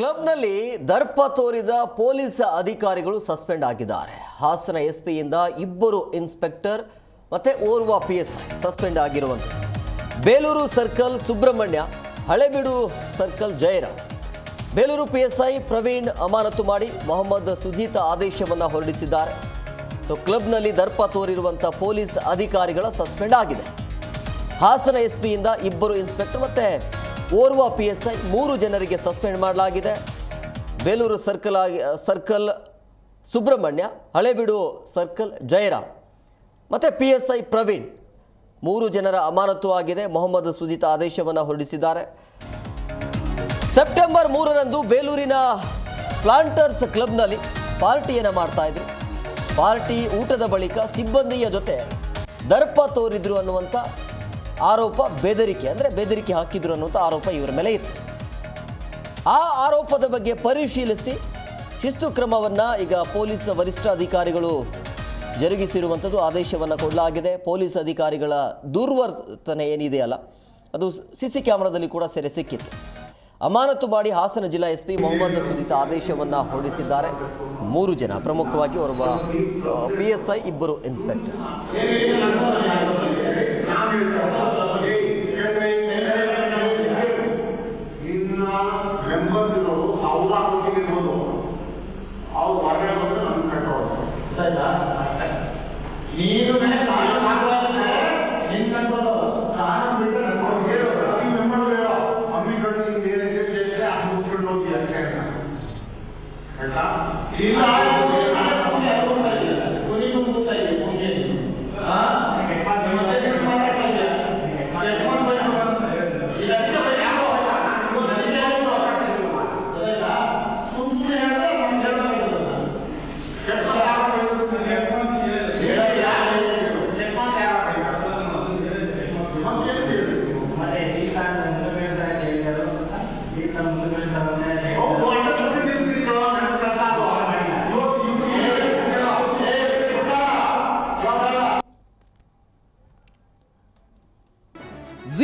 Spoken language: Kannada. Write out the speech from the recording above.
ಕ್ಲಬ್ನಲ್ಲಿ ದರ್ಪ ತೋರಿದ ಪೊಲೀಸ್ ಅಧಿಕಾರಿಗಳು ಸಸ್ಪೆಂಡ್ ಆಗಿದ್ದಾರೆ. ಹಾಸನ ಎಸ್ಪಿಯಿಂದ ಇಬ್ಬರು ಇನ್ಸ್ಪೆಕ್ಟರ್ ಮತ್ತೆ ಓರ್ವ P S suspend ಆಗಿರುವಂತೆ. Belur circle Subrahmanya, Halebidu circle Jayaram Belur P S I Praveen ಅಮಾನತು ಮಾಡಿ ಮೊಹಮ್ಮದ್ ಸುಜೀತ ಆದೇಶವನ್ನು ಹೊರಡಿಸಿದ್ದಾರೆ. ಸೊ, ಕ್ಲಬ್ನಲ್ಲಿ ದರ್ಪ ತೋರಿರುವಂಥ ಪೊಲೀಸ್ ಅಧಿಕಾರಿಗಳ ಸಸ್ಪೆಂಡ್ ಆಗಿದೆ. ಹಾಸನ ಎಸ್ಪಿಯಿಂದ ಇಬ್ಬರು ಇನ್ಸ್ಪೆಕ್ಟರ್ ಮತ್ತೆ ಓರ್ವ ಪಿ ಎಸ್ ಐ ಮೂರು ಜನರಿಗೆ ಸಸ್ಪೆಂಡ್ ಮಾಡಲಾಗಿದೆ. ಬೇಲೂರು ಸರ್ಕಲ್ ಆಗಿ ಸರ್ಕಲ್ ಸುಬ್ರಹ್ಮಣ್ಯ, ಹಳೆಬೀಡು ಸರ್ಕಲ್ ಜಯರಾಮ್. ಮತ್ತು ಪಿ ಎಸ್ ಐ ಪ್ರವೀಣ್ ಮೂರು ಜನರ ಅಮಾನತು ಆಗಿದೆ. ಮೊಹಮ್ಮದ್ ಸುಜಿತ್ ಆದೇಶವನ್ನು ಹೊರಡಿಸಿದ್ದಾರೆ. ಸೆಪ್ಟೆಂಬರ್ ಮೂರರಂದು ಬೇಲೂರಿನ ಪ್ಲಾಂಟರ್ಸ್ ಕ್ಲಬ್ನಲ್ಲಿ ಪಾರ್ಟಿಯನ್ನು ಮಾಡ್ತಾ ಇದ್ರು. ಪಾರ್ಟಿ ಊಟದ ಬಳಿಕ ಸಿಬ್ಬಂದಿಯ ಜೊತೆ ದರ್ಪ ತೋರಿದ್ರು ಅನ್ನುವಂಥ ಆರೋಪ ಬೆದರಿಕೆ, ಅಂದರೆ ಬೆದರಿಕೆ ಹಾಕಿದ್ರು ಅನ್ನುವಂಥ ಆರೋಪ ಇವರ ಮೇಲೆ ಇತ್ತು. ಆ ಆರೋಪದ ಬಗ್ಗೆ ಪರಿಶೀಲಿಸಿ ಶಿಸ್ತು ಕ್ರಮವನ್ನು ಈಗ ಪೊಲೀಸ್ ವರಿಷ್ಠ ಅಧಿಕಾರಿಗಳು ಜರುಗಿಸಿರುವಂಥದ್ದು ಆದೇಶವನ್ನು ಕೊಡಲಾಗಿದೆ. ಪೊಲೀಸ್ ಅಧಿಕಾರಿಗಳ ದುರ್ವರ್ತನೆ ಏನಿದೆಯಲ್ಲ ಅದು ಸಿ ಸಿ ಕ್ಯಾಮ್ರಾದಲ್ಲಿ ಕೂಡ ಸೆರೆ ಸಿಕ್ಕಿತ್ತು. ಅಮಾನತು ಮಾಡಿ ಹಾಸನ ಜಿಲ್ಲಾ ಎಸ್ ಪಿ ಮೊಹಮ್ಮದ್ ಸುಜಿತ ಆದೇಶವನ್ನು ಹೊರಡಿಸಿದ್ದಾರೆ. ಮೂರು ಜನ ಪ್ರಮುಖವಾಗಿ ಓರ್ವ ಪಿ ಎಸ್ ಐ ಇಬ್ಬರು ಇನ್ಸ್ಪೆಕ್ಟರ್. எல்லாம்